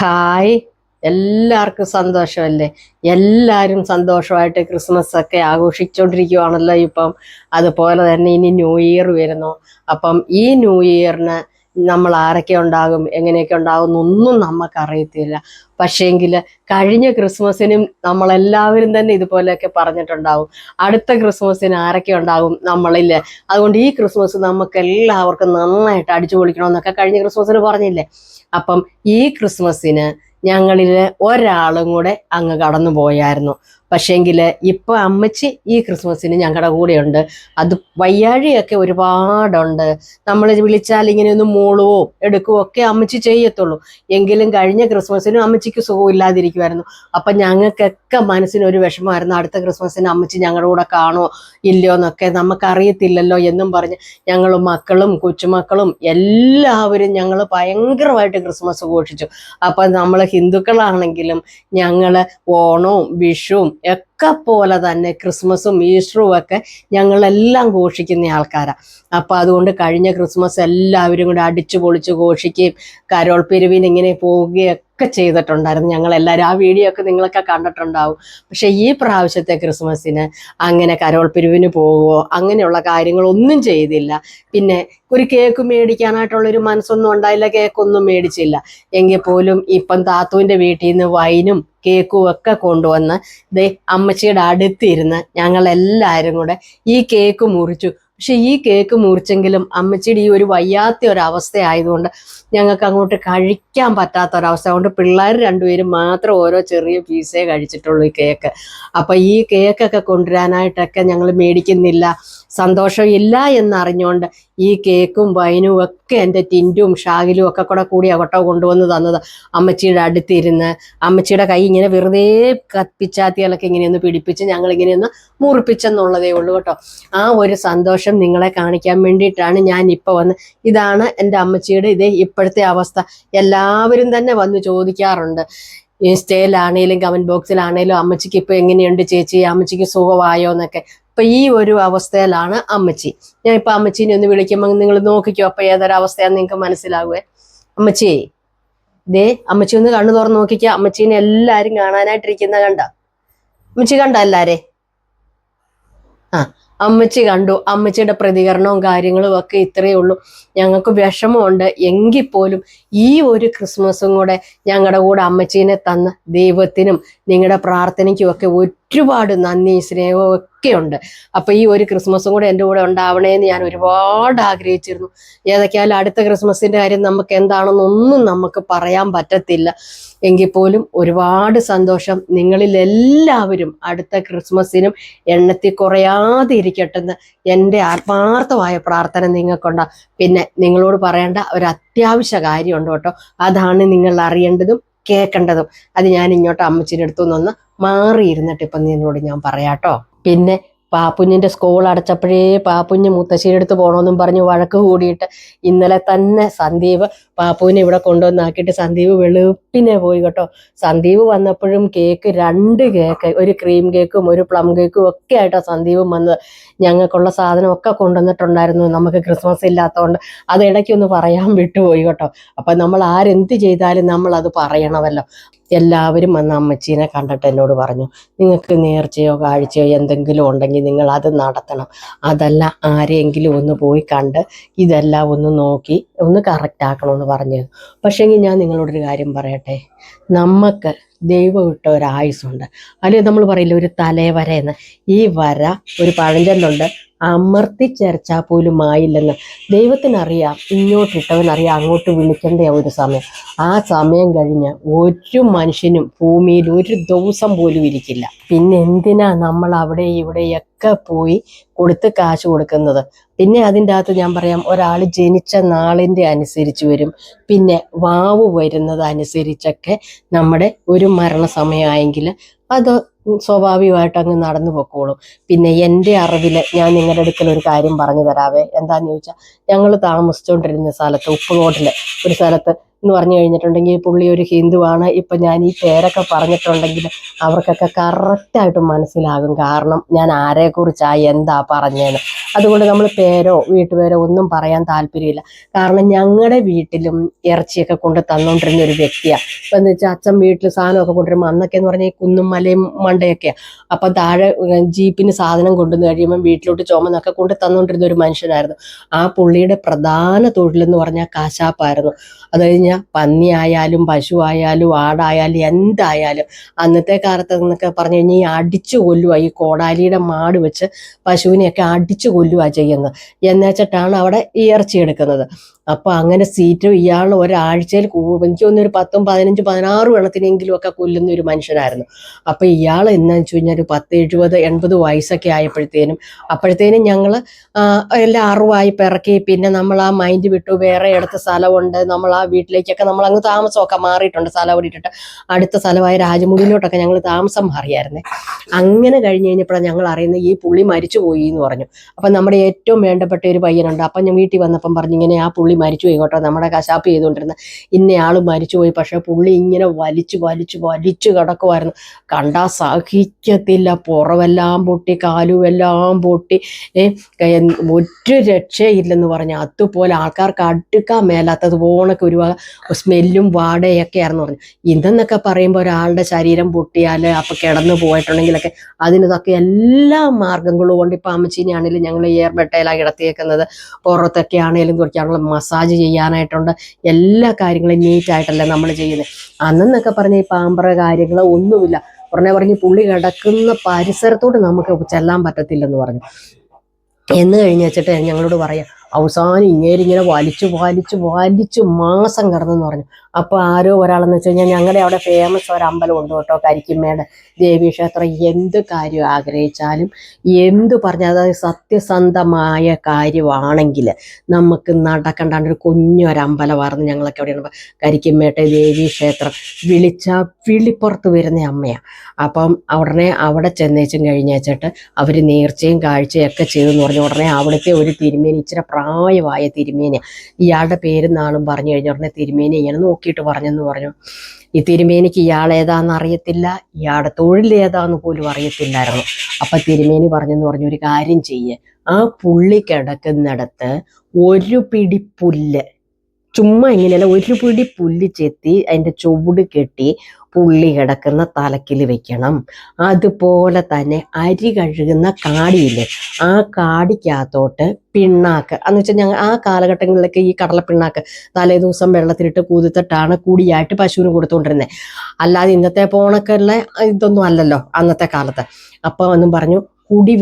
Hi. എല്ലാവർക്കും സന്തോഷമല്ലേ? എല്ലാവരും സന്തോഷമായിട്ട് ക്രിസ്മസ് ഒക്കെ ആഘോഷിച്ചുകൊണ്ടിരിക്കുവാണല്ലോ ഇപ്പം. അതുപോലെ തന്നെ ഇനി ന്യൂ ഇയർ വരുന്നു. അപ്പം ഈ ന്യൂ ഇയറിന് നമ്മൾ ആരൊക്കെ ഉണ്ടാകും എങ്ങനെയൊക്കെ ഉണ്ടാകും ഒന്നും നമുക്കറിയത്തില്ല പക്ഷേങ്കിൽ കഴിഞ്ഞ ക്രിസ്മസിനും നമ്മളെല്ലാവരും തന്നെ ഇതുപോലെയൊക്കെ പറഞ്ഞിട്ടുണ്ടാവും. അടുത്ത ക്രിസ്മസിന് ആരൊക്കെ ഉണ്ടാകും നമ്മളില്ലേ അതുകൊണ്ട് ഈ ക്രിസ്മസ് നമുക്ക് എല്ലാവർക്കും നന്നായിട്ട് അടിച്ചു പൊളിക്കണമെന്നൊക്കെ കഴിഞ്ഞ ക്രിസ്മസിന് പറഞ്ഞില്ലേ? അപ്പം ഈ ക്രിസ്മസിന് ഞങ്ങളിൽ ഒരാളും കൂടെ അങ്ങ് കടന്നു പോയായിരുന്നു പക്ഷേങ്കിൽ ഇപ്പൊ അമ്മച്ചി ഈ ക്രിസ്മസിന് ഞങ്ങളുടെ കൂടെയുണ്ട്. അത് വയ്യാഴിയൊക്കെ ഒരുപാടുണ്ട്. നമ്മൾ വിളിച്ചാൽ ഇങ്ങനെ ഒന്ന് മൂളുവോ എടുക്കുവോ ഒക്കെ അമ്മച്ചി ചെയ്യത്തുള്ളൂ. എങ്കിലും കഴിഞ്ഞ ക്രിസ്മസിനും അമ്മച്ചിക്ക് സുഖമില്ലാതിരിക്കുമായിരുന്നു അപ്പം ഞങ്ങൾക്കൊക്കെ മനസ്സിന് ഒരു വിഷമമായിരുന്നു. അടുത്ത ക്രിസ്മസിന് അമ്മച്ചി ഞങ്ങളുടെ കൂടെ കാണുമോ ഇല്ലയോ എന്നൊക്കെ നമുക്കറിയത്തില്ലല്ലോ എന്നും പറഞ്ഞ് ഞങ്ങൾ മക്കളും കൊച്ചുമക്കളും എല്ലാവരും ഞങ്ങൾ ഭയങ്കരമായിട്ട് ക്രിസ്മസ് ഘോഷിച്ചു. അപ്പം നമ്മൾ ഹിന്ദുക്കളാണെങ്കിലും ഞങ്ങൾ ഓണവും വിഷുവും ഒക്കെ പോലെ തന്നെ ക്രിസ്മസും ഈസ്റ്ററും ഒക്കെ ഞങ്ങളെല്ലാം ഘോഷിക്കുന്ന ആൾക്കാരാണ് അപ്പം അതുകൊണ്ട് കഴിഞ്ഞ ക്രിസ്മസ് എല്ലാവരും കൂടെ അടിച്ചു പൊളിച്ച് ഘോഷിക്കുകയും കരോൾ പിരിവിന് ഇങ്ങനെ പോവുകയും ഒക്കെ ചെയ്തിട്ടുണ്ടായിരുന്നു. ഞങ്ങളെല്ലാവരും ആ വീഡിയോ ഒക്കെ നിങ്ങളൊക്കെ കണ്ടിട്ടുണ്ടാവും. പക്ഷേ ഈ പ്രാവശ്യത്തെ ക്രിസ്മസിന് അങ്ങനെ കരോൾ പിരിവിന് പോവുമോ അങ്ങനെയുള്ള കാര്യങ്ങളൊന്നും ചെയ്തില്ല. പിന്നെ ഒരു കേക്ക് മേടിക്കാനായിട്ടുള്ളൊരു മനസ്സൊന്നും ഉണ്ടായില്ല കേക്കൊന്നും മേടിച്ചില്ല. എങ്കിൽ പോലും ഇപ്പം താത്തുവിന്റെ വീട്ടിൽ നിന്ന് വൈനും കേക്കും ഒക്കെ കൊണ്ടുവന്ന് ദേ അമ്മച്ചിയുടെ അടുത്തിരുന്ന് ഞങ്ങളെല്ലാവരും കൂടെ ഈ കേക്ക് മുറിച്ചു പക്ഷെ ഈ കേക്ക് മുറിച്ചെങ്കിലും അമ്മച്ചിയുടെ ഈ ഒരു വയ്യാത്ത ഒരവസ്ഥ ആയതുകൊണ്ട് ഞങ്ങൾക്ക് അങ്ങോട്ട് കഴിക്കാൻ പറ്റാത്ത ഒരവസ്ഥ അതുകൊണ്ട് പിള്ളേർ രണ്ടുപേരും മാത്രം ഓരോ ചെറിയ പീസേ കഴിച്ചിട്ടുള്ളൂ ഈ കേക്ക്. അപ്പം ഈ കേക്കൊക്കെ കൊണ്ടുവരാനായിട്ടൊക്കെ ഞങ്ങൾ മേടിക്കുന്നില്ല. സന്തോഷം ഇല്ല എന്നറിഞ്ഞുകൊണ്ട് ഈ കേക്കും വൈനും ഒക്കെ എന്റെ ടിന്റും ഷാഗിലും ഒക്കെ കൂടെ കൂടി അകട്ടോ കൊണ്ടുവന്ന് തന്നത്. അമ്മച്ചിയുടെ അടുത്തിരുന്ന് അമ്മച്ചിയുടെ കൈ ഇങ്ങനെ വെറുതെ കപ്പിച്ചാത്തികളൊക്കെ ഇങ്ങനെയൊന്ന് പിടിപ്പിച്ച് ഞങ്ങൾ ഇങ്ങനെയൊന്ന് മുറിപ്പിച്ചെന്നുള്ളതേ ഉള്ളൂ കേട്ടോ. ആ ഒരു സന്തോഷം നിങ്ങളെ കാണിക്കാൻ വേണ്ടിയിട്ടാണ് ഞാൻ ഇപ്പോൾ വന്ന് ഇതാണ് എന്റെ അമ്മച്ചിയുടെ ഇതേ ഇപ്പോഴത്തെ അവസ്ഥ. എല്ലാവരും തന്നെ വന്ന് ചോദിക്കാറുണ്ട്. ഇൻസ്റ്റയിലാണേലും കമന്റ് ബോക്സിലാണേലും അമ്മച്ചിക്ക് ഇപ്പോൾ എങ്ങനെയുണ്ട് ചേച്ചി? അമ്മച്ചിക്ക് സുഖമായോ എന്നൊക്കെ. ഇപ്പൊ ഈ ഒരു അവസ്ഥയിലാണ് അമ്മച്ചി. ഞാൻ ഇപ്പൊ അമ്മച്ചീനെ ഒന്ന് വിളിക്കുമ്പോൾ നിങ്ങൾ നോക്കിക്കോ അപ്പൊ ഏതൊരവസ്ഥയാന്ന് നിങ്ങൾക്ക് മനസ്സിലാകുവേ അമ്മച്ചി ദേ അമ്മച്ചി ഒന്ന് കണ്ണു തുറന്ന് നോക്കിക്കോ. അമ്മച്ചീനെ എല്ലാരും കാണാനായിട്ടിരിക്കുന്ന കണ്ട? അമ്മച്ചി കണ്ട എല്ലാരെ? ആ അമ്മച്ചി കണ്ടു. അമ്മച്ചിയുടെ പ്രതികരണവും കാര്യങ്ങളും ഒക്കെ ഇത്രയേ ഉള്ളൂ. ഞങ്ങൾക്ക് വിഷമമുണ്ട്. എങ്കിൽ പോലും ഈ ഒരു ക്രിസ്മസും കൂടെ ഞങ്ങളുടെ കൂടെ അമ്മച്ചീനെ തന്ന ദൈവത്തിനും നിങ്ങളുടെ പ്രാർത്ഥനയ്ക്കും ഒക്കെ ഒരുപാട് നന്ദി സ്നേഹവും ഒക്കെ ഉണ്ട്. അപ്പൊ ഈ ഒരു ക്രിസ്മസും കൂടെ എന്റെ കൂടെ ഉണ്ടാവണേന്ന് ഞാൻ ഒരുപാട് ആഗ്രഹിച്ചിരുന്നു. ഏതൊക്കെയാലും അടുത്ത ക്രിസ്മസിന്റെ കാര്യം നമുക്ക് എന്താണെന്നൊന്നും നമുക്ക് പറയാൻ പറ്റത്തില്ല. എങ്കിൽ പോലും ഒരുപാട് സന്തോഷം നിങ്ങളിൽ എല്ലാവരും അടുത്ത ക്രിസ്മസിനും എണ്ണത്തിൽ കുറയാതെ ഇരിക്കട്ടെന്ന് എന്റെ ആത്മാർത്ഥമായ പ്രാർത്ഥന നിങ്ങൾക്കുണ്ട്. പിന്നെ നിങ്ങളോട് പറയേണ്ട ഒരു അത്യാവശ്യ കാര്യമുണ്ട് കേട്ടോ. അതാണ് നിങ്ങൾ അറിയേണ്ടതും കേൾക്കേണ്ടതും. അത് ഞാൻ ഇങ്ങോട്ട് അമ്മച്ചിന്റെ അടുത്തു നിന്നൊന്ന് മാറിയിരുന്നിട്ട് ഇപ്പം നിങ്ങളോട് ഞാൻ പറയാട്ടോ പിന്നെ പാപ്പുഞ്ഞിന്റെ സ്കൂൾ അടച്ചപ്പോഴേ പാപ്പുഞ്ഞ് മുത്തശ്ശിയുടെ അടുത്ത് പോകണമെന്നും പറഞ്ഞ് വഴക്ക് കൂടിയിട്ട് ഇന്നലെ തന്നെ സന്ദീപ് പാപ്പുവിനെ ഇവിടെ കൊണ്ടുവന്നാക്കിയിട്ട് സന്ദീപ് വെളുപ്പിനെ പോയി കേട്ടോ. സന്ദീപ് വന്നപ്പോഴും കേക്ക് രണ്ട് കേക്ക് ഒരു ക്രീം കേക്കും ഒരു പ്ലം കേക്കും ഒക്കെ ആയിട്ടാണ് സന്ദീപും വന്നത്. ഞങ്ങൾക്കുള്ള സാധനം ഒക്കെ കൊണ്ടുവന്നിട്ടുണ്ടായിരുന്നു. നമുക്ക് ക്രിസ്മസ് ഇല്ലാത്തതുകൊണ്ട് അത് ഇടയ്ക്കൊന്ന് പറയാൻ വിട്ടുപോയി കേട്ടോ. അപ്പം നമ്മൾ ആരെന്ത് ചെയ്താലും നമ്മൾ അത് പറയണമല്ലോ. എല്ലാവരും വന്ന് അമ്മച്ചീനെ കണ്ടിട്ട് എന്നോട് പറഞ്ഞു നിങ്ങൾക്ക് നേർച്ചയോ കാഴ്ചയോ എന്തെങ്കിലും ഉണ്ടെങ്കിൽ നിങ്ങൾ അത് നടത്തണം. അതല്ല ആരെങ്കിലും ഒന്ന് പോയി കണ്ട് ഇതെല്ലാം ഒന്ന് നോക്കി ഒന്ന് കറക്റ്റ് ആക്കണമെന്ന് പറഞ്ഞു. പക്ഷേങ്കിൽ ഞാൻ നിങ്ങളോടൊരു കാര്യം പറയട്ടെ? നമുക്ക് ദൈവം ഇട്ട ഒരു ആയുസ്സുണ്ട്. അല്ലെങ്കിൽ നമ്മൾ പറയില്ല ഒരു തലേ എന്ന് ഈ വര ഒരു പഴഞ്ചൊല്ലുണ്ട്. അമർത്തി ചേർച്ചാൽ പോലും ആയില്ലെന്ന് ദൈവത്തിനറിയാം ഇങ്ങോട്ടിട്ടവനറിയാം അങ്ങോട്ട് വിളിക്കേണ്ട ഒരു സമയം. ആ സമയം കഴിഞ്ഞ് ഒരു മനുഷ്യനും ഭൂമിയിൽ ഒരു ദിവസം പോലും ഇരിക്കില്ല. പിന്നെ എന്തിനാ നമ്മൾ അവിടെ ഇവിടെയൊക്കെ പോയി കൊടുത്ത് കാശ് കൊടുക്കുന്നത്? പിന്നെ അതിന്റെ അകത്ത് ഞാൻ പറയാം ഒരാൾ ജനിച്ച നാളിന്റെ അനുസരിച്ച് വരും. പിന്നെ വാവ് വരുന്നത് അനുസരിച്ചൊക്കെ നമ്മുടെ ഒരു മരണസമയമായെങ്കിൽ അത് സ്വാഭാവികമായിട്ട് അങ്ങ് നടന്നു പൊക്കോളും. പിന്നെ എന്റെ അറിവിൽ ഞാൻ നിങ്ങളുടെ അടുക്കൽ ഒരു കാര്യം പറഞ്ഞു തരാവേ. എന്താന്ന് ചോദിച്ചാൽ ഞങ്ങൾ താമസിച്ചുകൊണ്ടിരുന്ന സ്ഥലത്ത് ഉപ്പുകോട്ടിൽ ഒരു സ്ഥലത്ത് എന്ന് പറഞ്ഞു കഴിഞ്ഞിട്ടുണ്ടെങ്കിൽ പുള്ളി ഒരു ഹിന്ദുവാണ്. ഇപ്പൊ ഞാൻ ഈ പേരൊക്കെ പറഞ്ഞിട്ടുണ്ടെങ്കിൽ അവർക്കൊക്കെ കറക്റ്റായിട്ട് മനസ്സിലാകും. കാരണം ഞാൻ ആരെക്കുറിച്ചാ എന്താ പറഞ്ഞതെന്ന് അതുകൊണ്ട് നമ്മൾ പേരോ വീട്ടുപേരോ ഒന്നും പറയാൻ താല്പര്യമില്ല. കാരണം ഞങ്ങളുടെ വീട്ടിലും ഇറച്ചിയൊക്കെ കൊണ്ട് തന്നുകൊണ്ടിരുന്ന ഒരു വ്യക്തിയാണ് ഇപ്പം എന്ന് വെച്ചാൽ അച്ഛൻ വീട്ടിൽ സാധനമൊക്കെ കൊണ്ടുവരുമ്പോൾ അന്നൊക്കെ എന്ന് പറഞ്ഞാൽ കുന്നും മലയും മണ്ടയൊക്കെയാണ് അപ്പം താഴെ ജീപ്പിന് സാധനം കൊണ്ടുവന്ന് കഴിയുമ്പോൾ വീട്ടിലോട്ട് ചുമന്നൊക്കെ കൊണ്ട് തന്നുകൊണ്ടിരുന്ന ഒരു മനുഷ്യനായിരുന്നു. ആ പുള്ളിയുടെ പ്രധാന തൊഴിലെന്ന് പറഞ്ഞാൽ കാശാപ്പായിരുന്നു. അത് കഴിഞ്ഞാൽ പന്നി ആയാലും പശു ആയാലും ആടായാലും എന്തായാലും അന്നത്തെ കാലത്ത് എന്നൊക്കെ പറഞ്ഞു കഴിഞ്ഞാൽ ഈ അടിച്ചു കൊല്ലുക ഈ കോടാലിയുടെ മാട് വെച്ച് പശുവിനെയൊക്കെ അടിച്ചു കൊല്ലുക ചെയ്യുന്നത്. എന്നുവെച്ചിട്ടാണ് അവിടെ ഇറച്ചി എടുക്കുന്നത്. അപ്പൊ അങ്ങനെ സീറ്റ് ഇയാൾ ഒരാഴ്ചയിൽ എനിക്ക് തോന്നുന്നു ഒരു പത്തും പതിനഞ്ചും പതിനാറ് എണ്ണത്തിനെങ്കിലും ഒക്കെ കൊല്ലുന്ന ഒരു മനുഷ്യനായിരുന്നു. അപ്പൊ ഇയാൾ എന്നാന്ന് വെച്ച് കഴിഞ്ഞാൽ ഒരു പത്ത് എഴുപത് എൺപത് വയസ്സൊക്കെ ആയപ്പോഴത്തേനും അപ്പോഴത്തേനും ഞങ്ങൾ എല്ലാം അറിവായി പിറക്കി. പിന്നെ നമ്മൾ ആ മൈൻഡ് വിട്ടു. വേറെ അടുത്ത സ്ഥലമുണ്ട്. നമ്മൾ ആ വീട്ടിലേക്കൊക്കെ നമ്മൾ അങ്ങ് താമസമൊക്കെ മാറിയിട്ടുണ്ട്. സ്ഥലം ഓടിയിട്ടിട്ട് അടുത്ത സ്ഥലമായ രാജമുടിയിലോട്ടൊക്കെ ഞങ്ങൾ താമസം മാറിയായിരുന്നേ. അങ്ങനെ കഴിഞ്ഞ് കഴിഞ്ഞപ്പോഴാണ് ഞങ്ങൾ അറിയുന്നത് ഈ പുള്ളി മരിച്ചു പോയി എന്ന് പറഞ്ഞു. അപ്പം നമ്മുടെ ഏറ്റവും വേണ്ടപ്പെട്ട ഒരു പയ്യനുണ്ട്. അപ്പം ഞാൻ വീട്ടിൽ വന്നപ്പം പറഞ്ഞു ഇങ്ങനെ ആ പുള്ളി മരിച്ചു പോയി കേട്ടോ നമ്മുടെ കശാപ്പ് ചെയ്തുകൊണ്ടിരുന്ന ഇന്നയാൾ മരിച്ചുപോയി. പക്ഷേ പുള്ളി ഇങ്ങനെ വലിച്ചു വലിച്ചു വലിച്ചു കിടക്കുമായിരുന്നു കണ്ടാ സഹിക്കത്തില്ല. പുറമെല്ലാം പൊട്ടി കാലുമെല്ലാം പൊട്ടി. ഒരു രക്ഷയില്ലെന്ന് പറഞ്ഞ അതുപോലെ ആൾക്കാർക്ക് അടുക്കാൻ മേലാത്തത് പോണൊക്കെ ഒരു സ്മെല്ലും വാടയൊക്കെ ആയിരുന്നു പറഞ്ഞു. ഇതെന്നൊക്കെ പറയുമ്പോൾ ഒരാളുടെ ശരീരം പൊട്ടിയാൽ അപ്പം കിടന്നു പോയിട്ടുണ്ടെങ്കിലൊക്കെ അതിനതൊക്കെ എല്ലാ മാർഗങ്ങളും കൊണ്ട് ഇപ്പം അമ്മച്ചീനെ ആണെങ്കിലും ഞങ്ങൾ ഏർബെട്ടയിലാണ് കിടത്തിയേക്കുന്നത്. പുറത്തൊക്കെ ആണെങ്കിലും കുറച്ചാണല്ലോ മസാജ് ചെയ്യാനായിട്ടുണ്ട്. എല്ലാ കാര്യങ്ങളും നീറ്റായിട്ടല്ലേ നമ്മൾ ചെയ്യുന്നത് അന്നെന്നൊക്കെ പറഞ്ഞ ഈ പാമ്പറ കാര്യങ്ങൾ ഒന്നുമില്ല. ഉടനെ പറഞ്ഞ് പുള്ളി കിടക്കുന്ന പരിസരത്തോട് നമുക്ക് ചെല്ലാൻ പറ്റത്തില്ലെന്ന് പറഞ്ഞു. എന്ന് കഴിഞ്ഞ് വെച്ചിട്ട് ഞങ്ങളോട് പറയാം അവസാനം ഇങ്ങേരിങ്ങനെ വലിച്ചു വലിച്ചു വലിച്ചു മാസം കിടന്നെന്ന് പറഞ്ഞു. അപ്പൊ ആരോ ഒരാളെന്ന് വെച്ച് കഴിഞ്ഞാൽ ഞങ്ങളുടെ അവിടെ ഫേമസ് ഒരു അമ്പലം ഉണ്ട് കേട്ടോ കരിക്കുമ്മയുടെ ദേവീക്ഷേത്രം. എന്ത് കാര്യം ആഗ്രഹിച്ചാലും എന്ത് പറഞ്ഞാൽ അതായത് സത്യസന്ധമായ കാര്യമാണെങ്കിൽ നമുക്ക് നടക്കണ്ടാണ്ട് ഒരു കുഞ്ഞൊരമ്പലമായിരുന്നു ഞങ്ങളൊക്കെ എവിടെയാണ് കരിക്കുമ്മേട്ടെ ദേവീക്ഷേത്രം വിളിച്ച വിളിപ്പുറത്ത് വരുന്ന അമ്മയാണ് അപ്പം ഉടനെ അവിടെ ചെന്നേച്ചും കഴിഞ്ഞേച്ചിട്ട് അവർ നേർച്ചയും കാഴ്ചയും ഒക്കെ ചെയ്തെന്ന് പറഞ്ഞു ഉടനെ അവിടുത്തെ ഒരു തിരുമേനി ഇച്ചിരി പ്രായമായ തിരുമേനിയാണ് ഇയാളുടെ പേരും നാളും പറഞ്ഞു കഴിഞ്ഞ ഉടനെ തിരുമേനി ഇങ്ങനെ നോക്കിയിട്ട് പറഞ്ഞെന്ന് പറഞ്ഞു. ഈ തിരുമേനിക്ക് ഇയാൾ ഏതാന്ന് അറിയത്തില്ല ഇയാളുടെ തൊഴിൽ ഏതാന്ന് പോലും അറിയത്തില്ലായിരുന്നു. അപ്പൊ തിരുമേനി പറഞ്ഞെന്ന് പറഞ്ഞു ഒരു കാര്യം ചെയ്യേ. ആ പുള്ളി കിടക്കുന്നിടത്ത് ഒരു പിടി പുല്ല് ചുമ്മാ ഇങ്ങനെയല്ല ഒരു പിടി പുല്ല് ചെത്തി അതിന്റെ ചുവട് കെട്ടി പുള്ളി കിടക്കുന്ന തലക്കിൽ വെക്കണം. അതുപോലെ തന്നെ അരി കഴുകുന്ന കാടിയില്ലേ ആ കാടിക്കകത്തോട്ട് പിണ്ണാക്ക്. എന്ന് വെച്ചാൽ ഞങ്ങൾ ആ കാലഘട്ടങ്ങളിലൊക്കെ ഈ കടല പിണ്ണാക്ക് തലേ ദിവസം വെള്ളത്തിലിട്ട് കൂതിത്തിട്ടാണ് കൂടിയായിട്ട് പശുവിന് കൊടുത്തുകൊണ്ടിരുന്നത് അല്ലാതെ ഇന്നത്തെ പോണക്കുള്ള ഇതൊന്നും അല്ലല്ലോ അന്നത്തെ കാലത്ത്. അപ്പോൾ എന്നും പറഞ്ഞു കുടി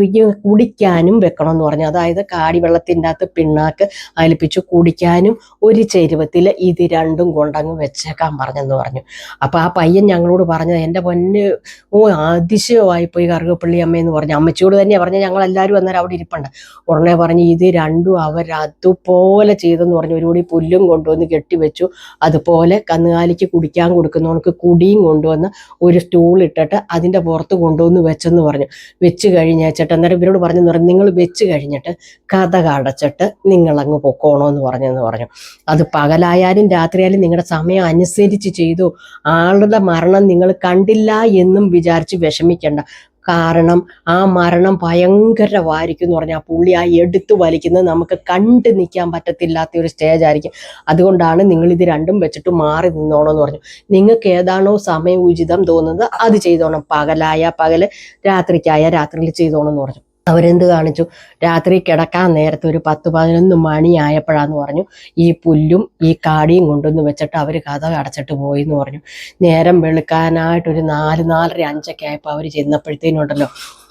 കുടിക്കാനും വെക്കണം എന്ന് പറഞ്ഞു. അതായത് കാടി വെള്ളത്തിന്റെ അകത്ത് പിണ്ണാക്ക് അലിപ്പിച്ച് കുടിക്കാനും ഒരു ചെരുവത്തിൽ ഇത് രണ്ടും കൊണ്ടങ്ങ് വെച്ചേക്കാൻ പറഞ്ഞെന്ന് പറഞ്ഞു. അപ്പോൾ ആ പയ്യൻ ഞങ്ങളോട് പറഞ്ഞത് എന്റെ പൊന്ന് ഓ അതിശയമായി പോയി കറുകപ്പള്ളി അമ്മയെന്ന് പറഞ്ഞു. അമ്മച്ചിയോട് തന്നെയാണ് പറഞ്ഞത്. ഞങ്ങൾ എല്ലാവരും അന്നേരം അവിടെ ഇരിപ്പുണ്ട്. ഉടനെ പറഞ്ഞ് ഇത് രണ്ടും അവർ അതുപോലെ ചെയ്തെന്ന് പറഞ്ഞു. ഒരു കൂടി പുല്ലും കൊണ്ടുവന്ന് കെട്ടിവെച്ചു അതുപോലെ കന്നുകാലിക്ക് കുടിക്കാൻ കൊടുക്കുന്നവർക്ക് കുടിയും കൊണ്ടുവന്ന് ഒരു സ്റ്റൂൾ ഇട്ടിട്ട് അതിന്റെ പുറത്ത് കൊണ്ടുവന്ന് വെച്ചെന്ന് പറഞ്ഞു. വെച്ച് കഴിഞ്ഞേച്ചിട്ട് അന്നേരം ഇവരോട് പറഞ്ഞെന്ന് പറഞ്ഞു നിങ്ങൾ വെച്ച് കഴിഞ്ഞിട്ട് കഥ അടച്ചിട്ട് നിങ്ങളങ്ങ് പൊക്കോണോ എന്ന് പറഞ്ഞെന്ന് പറഞ്ഞു. അത് പകലായാലും രാത്രിയായാലും നിങ്ങളുടെ സമയം അനുസരിച്ച് ചെയ്തു. ആളുടെ മരണം നിങ്ങൾ കണ്ടില്ല എന്നും വിചാരിച്ച് വിഷമിക്കണ്ട. കാരണം ആ മരണം ഭയങ്കരമായിരിക്കും എന്ന് പറഞ്ഞാൽ പുള്ളി ആ എടുത്തു വലിക്കുന്നത് നമുക്ക് കണ്ടു നിൽക്കാൻ പറ്റത്തില്ലാത്ത ഒരു സ്റ്റേജ് ആയിരിക്കും. അതുകൊണ്ടാണ് നിങ്ങൾ ഇത് രണ്ടും വെച്ചിട്ട് മാറി നിന്നോണമെന്ന് പറഞ്ഞു. നിങ്ങൾക്ക് ഏതാണോ സമയം ഉചിതം തോന്നുന്നത് അത് ചെയ്തോണം. പകലായ പകൽ രാത്രിക്കായ രാത്രിയിൽ ചെയ്തോണം എന്ന് പറഞ്ഞു. അവരെന്ത് കാണിച്ചു? രാത്രി കിടക്കാൻ നേരത്തെ ഒരു പത്ത് പതിനൊന്ന് മണിയായപ്പോഴാന്ന് പറഞ്ഞു. ഈ പുല്ലും ഈ കാടിയും കൊണ്ടുവന്ന് വെച്ചിട്ട് അവർ കഥ അടച്ചിട്ട് പോയി എന്ന് പറഞ്ഞു. നേരം വെളുക്കാനായിട്ട് ഒരു നാല് നാലര അഞ്ചൊക്കെ ആയപ്പോൾ അവർ ചെന്നപ്പോഴത്തേനുണ്ടല്ലോ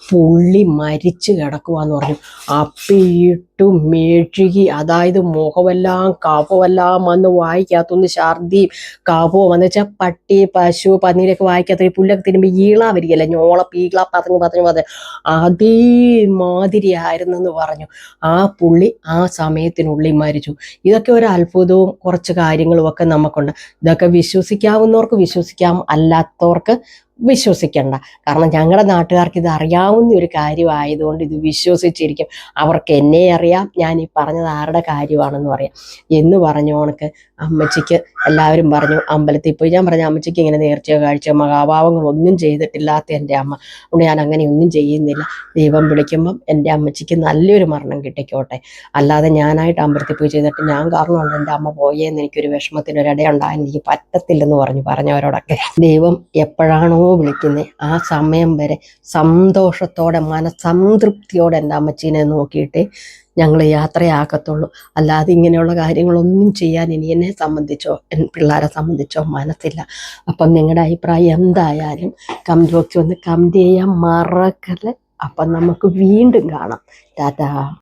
പുള്ളി മരിച്ചു കിടക്കുവാന്ന് പറഞ്ഞു. അപ്പിയിട്ടു മെഴുകി അതായത് മുഖമെല്ലാം കാപ്പുമെല്ലാം വന്ന് വായിക്കാത്തൊന്ന് ഛർദിയും കാപ്പും വന്ന് വെച്ചാൽ പട്ടി പശു പന്നീരൊക്കെ വായിക്കാത്ത പുല്ലൊക്കെ തിരുമ്പി ഈള വരികയല്ല? ഞോള പീള പറഞ്ഞു പറഞ്ഞു പറഞ്ഞു അതേമാതിരി ആയിരുന്നെന്ന് പറഞ്ഞു. ആ പുള്ളി ആ സമയത്തിനുള്ളിൽ മരിച്ചു. ഇതൊക്കെ ഒരു അത്ഭുതവും കുറച്ച് കാര്യങ്ങളും ഒക്കെ നമുക്കുണ്ട്. ഇതൊക്കെ വിശ്വസിക്കാവുന്നവർക്ക് വിശ്വസിക്കാം അല്ലാത്തവർക്ക് വിശ്വസിക്കണ്ട. കാരണം ഞങ്ങളുടെ നാട്ടുകാർക്ക് ഇത് അറിയാവുന്ന ഒരു കാര്യമായതുകൊണ്ട് ഇത് വിശ്വസിച്ചിരിക്കും. അവർക്ക് എന്നെ അറിയാം ഞാൻ ഈ പറഞ്ഞത് ആരുടെ കാര്യമാണെന്ന് പറയാം എന്ന് പറഞ്ഞു കണക്ക് അമ്മച്ചിക്ക് എല്ലാവരും പറഞ്ഞു അമ്പലത്തിൽ പോയി. ഞാൻ പറഞ്ഞു അമ്മച്ചിക്ക് ഇങ്ങനെ നേർച്ചയോ കാഴ്ചയോ മഹാഭാവങ്ങളൊന്നും ചെയ്തിട്ടില്ലാത്ത എന്റെ അമ്മ. അതുകൊണ്ട് ഞാൻ അങ്ങനെ ഒന്നും ചെയ്യുന്നില്ല. ദൈവം വിളിക്കുമ്പം എന്റെ അമ്മച്ചിക്ക് നല്ലൊരു മരണം കിട്ടിക്കോട്ടെ. അല്ലാതെ ഞാനായിട്ട് അമ്പലത്തിൽ പോയി ചെയ്തിട്ട് ഞാൻ കാരണമുണ്ട് എന്റെ അമ്മ പോയേന്ന് എനിക്കൊരു വിഷമത്തിന് ഒരിടയുണ്ടാകാൻ എനിക്ക് പറ്റത്തില്ലെന്ന് പറഞ്ഞു പറഞ്ഞവരോടൊക്കെ. ദൈവം എപ്പോഴാണോ വിളിക്കുന്നത് ആ സമയം വരെ സന്തോഷത്തോടെ മനസംതൃപ്തിയോടെ എന്റെ അമ്മച്ചീനെ നോക്കിയിട്ട് ഞങ്ങൾ യാത്രയാക്കത്തുള്ളൂ. അല്ലാതെ ഇങ്ങനെയുള്ള കാര്യങ്ങളൊന്നും ചെയ്യാൻ ഇനി എന്നെ സംബന്ധിച്ചോ പിള്ളേരെ സംബന്ധിച്ചോ മനസ്സില്ല. അപ്പം നിങ്ങളുടെ അഭിപ്രായം എന്തായാലും കമന്റ് ബോക്സിൽ ഒന്ന് കമന്റ് ചെയ്യാൻ മറക്കല്ലേ. അപ്പം നമുക്ക് വീണ്ടും കാണാം. ടാറ്റാ.